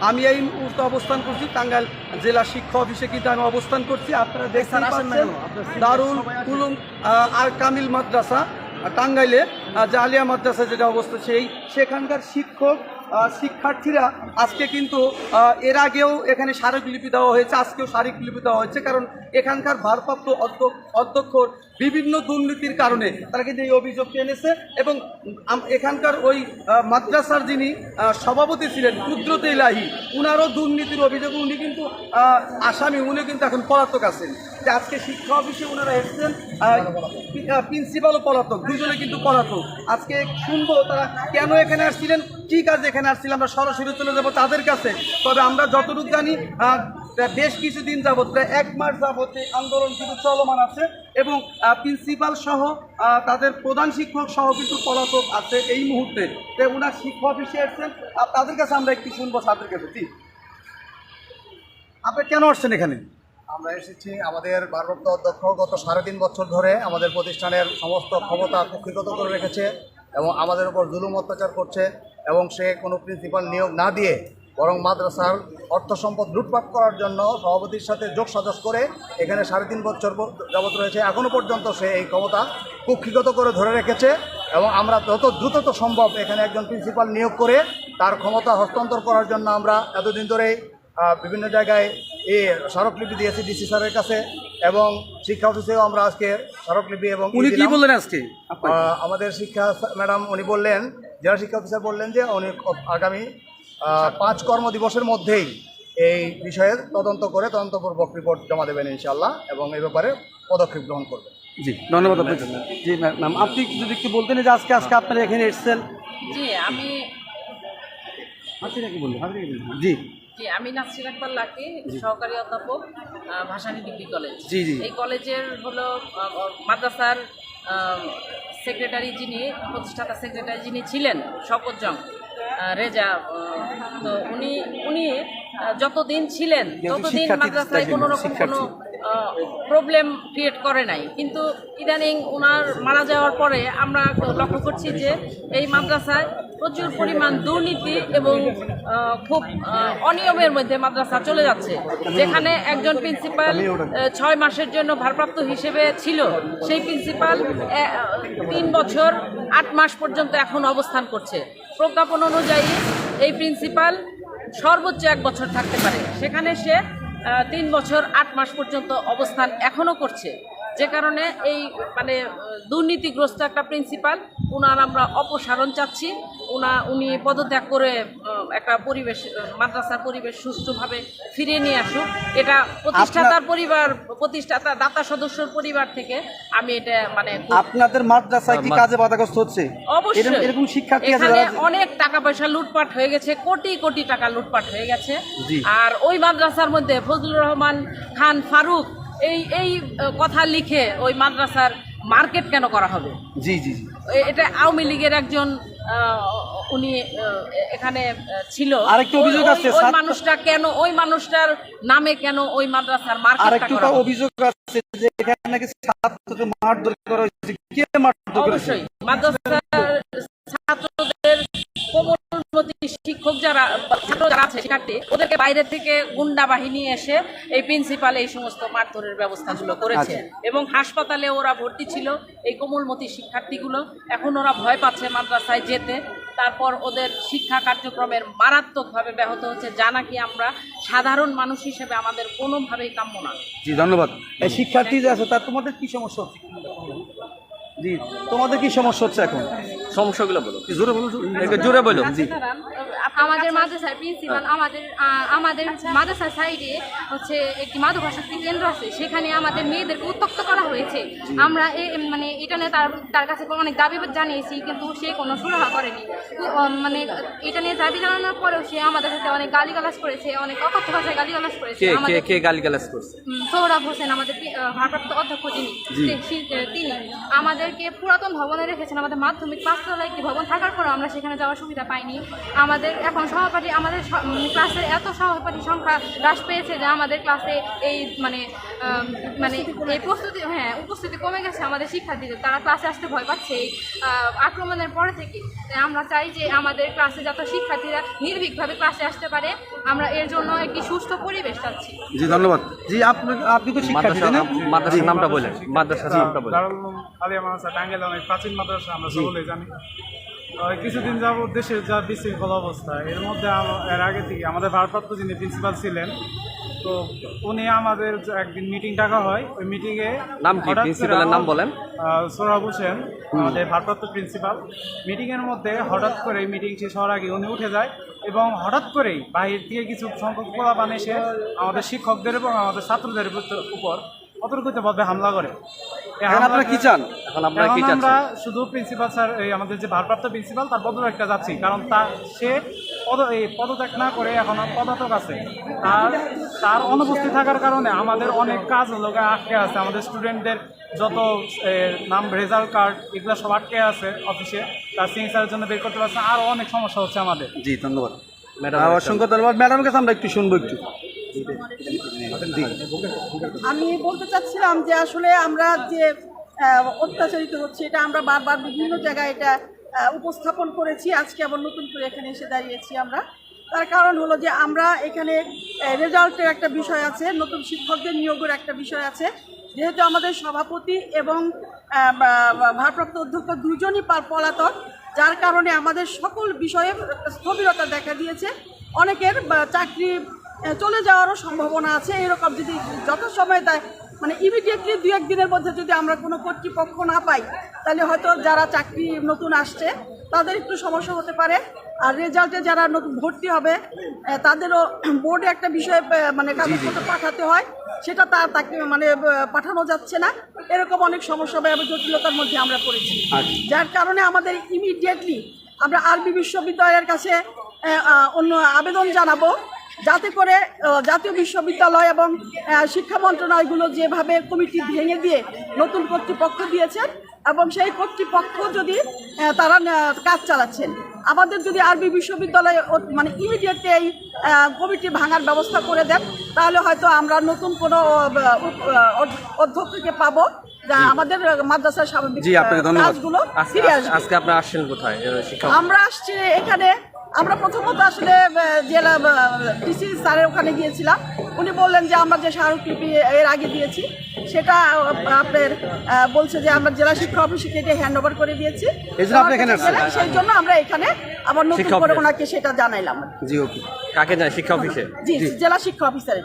আমি এই মুহূর্তে অবস্থান করছি টাঙ্গাইল জেলা শিক্ষা অফিসে কিন্তু আমি অবস্থান করছি আপনারা দেখতে স্যার, না পাচ্ছেন কেন? দারুল কুলুম আর কামিল মাদ্রাসা টাঙ্গাইলে জালিয়া মাদ্রাসা যেটা অবস্থা সেই সেখানকার শিক্ষক শিক্ষার্থীরা আজকে কিন্তু এর আগেও এখানে স্মারকলিপি দেওয়া হয়েছে, আজকেও স্মারকলিপি দেওয়া হয়েছে, কারণ এখানকার ভারপ্রাপ্ত অধ্য- অধ্যক্ষর বিভিন্ন দুর্নীতির কারণে তারা কিন্তু এই অভিযোগটি এনেছে এবং এখানকার ওই মাদ্রাসার যিনি সভাপতি ছিলেন, কুদরত ইলাহি, উনারও দুর্নীতির অভিযোগ, উনি কিন্তু আসামি, উনি কিন্তু এখন পলাতক আছেন। যে আজকে শিক্ষা অফিসে ওনারা এসেছেন প্রিন্সিপালও পলাতক, দুজনে কিন্তু পলাতক। আজকে শুনব তারা কেন এখানে আসছিলেন কি কাজ এখানে আসছিলেন আমরা সরাসরি চলে যাব তাদের কাছে। তবে আমরা যতটুকু জানি বেশ কিছুদিন যাবত প্রায় এক মাস যাবত এই আন্দোলন কিন্তু চলমান আছে এবং প্রিন্সিপাল সহ তাদের প্রধান শিক্ষক সহ কিন্তু পলাতক আছে এই মুহূর্তে। তো ওনার শিক্ষক অফিসে এসছেন। আর তাদের কাছে আমরা একটু শুনব তাদের কাছে। জি। আপনি কেন আসছেন এখানে? আমরা এসেছি আমাদের ভারপ্রাপ্ত অধ্যক্ষ গত সাড়ে তিন বছর ধরে আমাদের প্রতিষ্ঠানের সমস্ত ক্ষমতা কক্ষিগত করে রেখেছে এবং আমাদের উপর জুলুম অত্যাচার করছে। এবং সে কোনো প্রিন্সিপাল নিয়োগ না দিয়ে বরং মাদ্রাসার অর্থ সম্পদ লুটপাট করার জন্য সভাপতির সাথে যোগ সাজস করে এখানে সাড়ে তিন বছর যাবত রয়েছে। এখনও পর্যন্ত সে এই ক্ষমতা কক্ষিগত করে ধরে রেখেছে এবং আমরা যত দ্রুতত সম্ভব এখানে একজন প্রিন্সিপাল নিয়োগ করে তার ক্ষমতা হস্তান্তর করার জন্য আমরা এতদিন ধরেই বিভিন্ন জায়গায় এ স্মারকলিপি দিয়েছি ডিসি স্যারের কাছে এবং শিক্ষা অফিসেও আমরা আজকে স্মারকলিপি এবং উনি কি বললেন আজকে? আমাদের শিক্ষা ম্যাডাম উনি বললেন জেলা শিক্ষা অফিসার বললেন যে উনি আগামী পাঁচ কর্মদিবসের মধ্যেই এই বিষয়ে তদন্ত করে তদন্তপূর্বক রিপোর্ট জমা দেবেন ইনশাল্লাহ এবং এই ব্যাপারে পদক্ষেপ গ্রহণ করবেন। জি ধন্যবাদ আপনাকে। জি ম্যাম আপনি যদি একটু বলতেন যে আজকে আজকে আপনারা এখানে এসেছেন। জি আমি? জি। জি আমি নাসরিন আকবর লাকি সহকারী অধ্যাপক ভাসানী ডিগ্রি কলেজ। জি, জি। এই কলেজের হলো মাদ্রাসার সেক্রেটারি যিনি প্রতিষ্ঠাতা সেক্রেটারি যিনি ছিলেন শকত জং রেজা তো উনি উনি যতদিন ছিলেন ততদিন মাদ্রাসায় কোনো রকম কোনো প্রবলেম ক্রিয়েট করে নাই। কিন্তু ইদানিং ওনার মারা যাওয়ার পরে আমরা লক্ষ্য করছি যে এই মাদ্রাসায় প্রচুর পরিমাণ দুর্নীতি এবং খুব অনিয়মের মধ্যে মাদ্রাসা চলে যাচ্ছে। যেখানে একজন প্রিন্সিপাল ছয় মাসের জন্য ভারপ্রাপ্ত হিসেবে ছিল। সেই প্রিন্সিপাল তিন বছর, আট মাস পর্যন্ত এখন অবস্থান করছে। প্রজ্ঞাপন অনুযায়ী এই প্রিন্সিপাল সর্বোচ্চ এক বছর থাকতে পারে। সেখানে সে তিন বছর, আট মাস পর্যন্ত অবস্থান এখনও করছে। যে কারণে এই মানে দুর্নীতিগ্রস্ত একটা প্রিন্সিপাল উনার আমরা অপসারণ চাচ্ছি। উনা উনি পদত্যাগ করে একটা পরিবেশ মাদ্রাসার পরিবেশ সুষ্ঠুভাবে ফিরিয়ে নিয়ে আসুক। এটা প্রতিষ্ঠাতার পরিবার প্রতিষ্ঠাতা দাতা সদস্যর পরিবার থেকে আমি এটা মানে আপনাদের মাদ্রাসায় কি কাজে বাধাগ্রস্ত হচ্ছে? অবশ্যই। এরকম- এরকম শিক্ষার্থী এখানে অনেক টাকা পয়সা লুটপাট হয়ে গেছে কোটি কোটি টাকা লুটপাট হয়ে গেছে। আর ওই মাদ্রাসার মধ্যে ফজলুর রহমান খান ফারুক এই এই কথা লিখে ওই মাদ্রাসার মার্কেট কেন করা হবে? জি জি জি। এটা আওয়ামী লীগের একজন উনি এখানে ছিল। আরেকটা অভিযোগ আছে, ওই মানুষটা কেন ওই মানুষটার নামে কেন ওই মাদ্রাসার মার্কেট আরেকটা অভিযোগ আছে যে এখানে নাকি ছাত্রকে মারধর করা হয়েছে। কে মারধর করেছে? অবশ্যই। মাদ্রাসার শিক্ষক যারা ছাত্র যারা আছে শিক্ষার্থী ওদেরকে বাইরে থেকে গুন্ডা বাহিনী এসে এই প্রিন্সিপাল এই সমস্ত মারধরের ব্যবস্থাগুলো করেছে। আচ্ছা। এবং হাসপাতালে ওরা ভর্তি ছিল এই কোমলমতি শিক্ষার্থীগুলো। এখন ওরা ভয় পাচ্ছে মাদ্রাসায় যেতে। তারপর ওদের শিক্ষা কার্যক্রমের মারাত্মকভাবে ব্যাহত হচ্ছে। যা নাকি আমরা সাধারণ মানুষ হিসেবে আমাদের কোনোভাবেই কাম্য না। জি ধন্যবাদ। এই শিক্ষার্থী যে আছে তার তোমাদের কি সমস্যা হচ্ছে? জি তোমাদের কি সমস্যা হচ্ছে এখন? সমস্যাগুলো বলো। জোরে একটু জোরে বলো। জি। আমাদের মাদ্রাসার প্রিন্সিপাল আমাদের আমাদের মাদ্রাসার সাইডে হচ্ছে একটি মাদকাসক্তি কেন্দ্র আছে। সেখানে আমাদের মেয়েদেরকে উত্তক্ত করা হয়েছে। আমরা এ- মানে এটা নিয়ে তার তার কাছে অনেক দাবি জানিয়েছি কিন্তু সে কোনো সুরাহা করেনি। মানে এটা নিয়ে দাবি জানানোর পরেও সে আমাদের সাথে অনেক গালিগালাজ করেছে অনেক অকথ্য ভাষায় গালিগালাজ করেছে কে কে আমাদের কে গালিগালাজ করছে? সৌরভ হোসেন আমাদের ভারপ্রাপ্ত অধ্যক্ষ তিনি তিনি। আমাদেরকে পুরাতন ভবনে রেখেছেন আমাদের মাধ্যমিক পাঁচতলা একটি ভবন থাকার পরেও আমরা সেখানে যাওয়ার সুবিধা পাইনি। আমাদের এখন সহপাঠী আমাদের ক্লাসে এত সহপাঠী সংখ্যা হ্রাস পেয়েছে যে আমাদের ক্লাসে এই মানে মানে এই প্রস্তুতি হ্যাঁ উপস্থিতি কমে গেছে আমাদের শিক্ষার্থীদের। তারা ক্লাসে আসতে ভয় পাচ্ছে এই আক্রমণের পরে থেকে। তাই আমরা চাই যে আমাদের ক্লাসে যত শিক্ষার্থীরা নির্ভীকভাবে ক্লাসে আসতে পারে আমরা এর জন্য একটি সুস্থ পরিবেশ চাচ্ছি। জি ধন্যবাদ। জি আপনি আপনি তো শিক্ষার্থী নামটা বলেন মাদ্রাসার নামটা বলেন আলিয়া মাদ্রাসা অনেক প্রাচীন মাদ্রাসা আমরা সকলেই জানি কিছুদিন যাবত দেশের যা বিশৃঙ্খল অবস্থা এর মধ্যে এর আগে থেকে আমাদের ভারপ্রাপ্ত যিনি প্রিন্সিপাল ছিলেন তো উনি আমাদের একদিন মিটিং ডাকা হয় ওই মিটিংয়ে নাম কি? প্রিন্সিপালের নাম বলেন। সোহরাব হোসেন আমাদের ভারপ্রাপ্ত প্রিন্সিপাল মিটিংয়ের মধ্যে হঠাৎ করে মিটিং শেষ হওয়ার আগে উনি উঠে যায় এবং হঠাৎ করেই বাহির থেকে কিছু সংখ্যক পোলাপান এসে আমাদের শিক্ষকদের এবং আমাদের ছাত্রদের উপর অতর্কিতভাবে হামলা করে এখন আপনারা কি চান? এখন আপনারা কি চাচ্ছেন? আমরা শুধু প্রিন্সিপাল স্যার এই আমাদের যে ভারপ্রাপ্ত প্রিন্সিপাল তার পদত্যাগটা যাচ্ছি কারণ তার সে পদ এই পদত্যাগ না করে এখন পদাতক আছে। তার তার অনুপস্থিত থাকার কারণে আমাদের অনেক কাজ হলো আটকে আছে। আমাদের স্টুডেন্টদের যত নাম রেজাল্ট কার্ড এগুলো সব আটকে আছে অফিসে। তার সিগনেচারের জন্য বের করতে পারছে। আরও অনেক সমস্যা হচ্ছে আমাদের। জি ধন্যবাদ। ম্যাডাম অসংখ্য ধন্যবাদ। ম্যাডামের কাছে আমরা একটু শুনব একটু। আমি বলতে চাচ্ছিলাম যে আসলে আমরা যে অত্যাচারিত হচ্ছে, এটা আমরা বারবার বিভিন্ন জায়গায় এটা উপস্থাপন করেছি। আজকে আবার নতুন করে এখানে এসে দাঁড়িয়েছি আমরা। তার কারণ হলো যে আমরা এখানে রেজাল্টের একটা বিষয় আছে, নতুন শিক্ষকদের নিয়োগের একটা বিষয় আছে। যেহেতু আমাদের সভাপতি এবং ভারপ্রাপ্ত অধ্যক্ষ দুজনই পলাতক, যার কারণে আমাদের সকল বিষয়ে স্থবিরতা দেখা দিয়েছে। অনেকের চাকরি চলে যাওয়ারও সম্ভাবনা আছে। এরকম যদি যত সময় দেয় মানে ইমিডিয়েটলি দু একদিনের মধ্যে যদি আমরা কোনো কর্তৃপক্ষ না পাই তাহলে হয়তো যারা চাকরি নতুন আসছে তাদের একটু সমস্যা হতে পারে। আর রেজাল্টে যারা নতুন ভর্তি হবে তাদেরও বোর্ডে একটা বিষয়ে মানে কাগজপত্র পাঠাতে হয়। সেটা তার তাকে মানে পাঠানো যাচ্ছে না। এরকম অনেক সমস্যা বা জটিলতার মধ্যে আমরা পড়েছি। যার কারণে আমাদের ইমিডিয়েটলি আমরা আরবি বিশ্ববিদ্যালয়ের কাছে অন্য আবেদন জানাব। যাতে করে জাতীয় বিশ্ববিদ্যালয় এবং শিক্ষা মন্ত্রণালয়গুলো যেভাবে কমিটি ভেঙে দিয়ে নতুন কর্তৃপক্ষ দিয়েছেন এবং সেই কর্তৃপক্ষ যদি তারা কাজ চালাচ্ছেন। আমাদের যদি আরবি বিশ্ববিদ্যালয়ে মানে ইমিডিয়েটলি এই কমিটি ভাঙার ব্যবস্থা করে দেন তাহলে হয়তো আমরা নতুন কোনো অধ্যক্ষকে পাবো আমাদের মাদ্রাসার স্বাভাবিক। কাজগুলো আজকে ফিরে আসবে। আজকে আপনারা আসছেন কোথায় আমরা আসছি এখানে আমরা প্রথমত আসলে জেলা ডিসি স্যারের ওখানে গিয়েছিলাম। উনি বললেন যে আমরা যে স্মারকলিপি এর আগে দিয়েছি সেটা আপনার বলছে যে আমরা জেলা শিক্ষা অফিসে কেটে হ্যান্ড ওভার করে দিয়েছি। সেই জন্য আমরা এখানে আবার নতুন করে ওনাকে সেটা জানাইলাম। জি ওকে। কাকে জানাই শিক্ষা অফিসে? জি জেলা শিক্ষা অফিসারের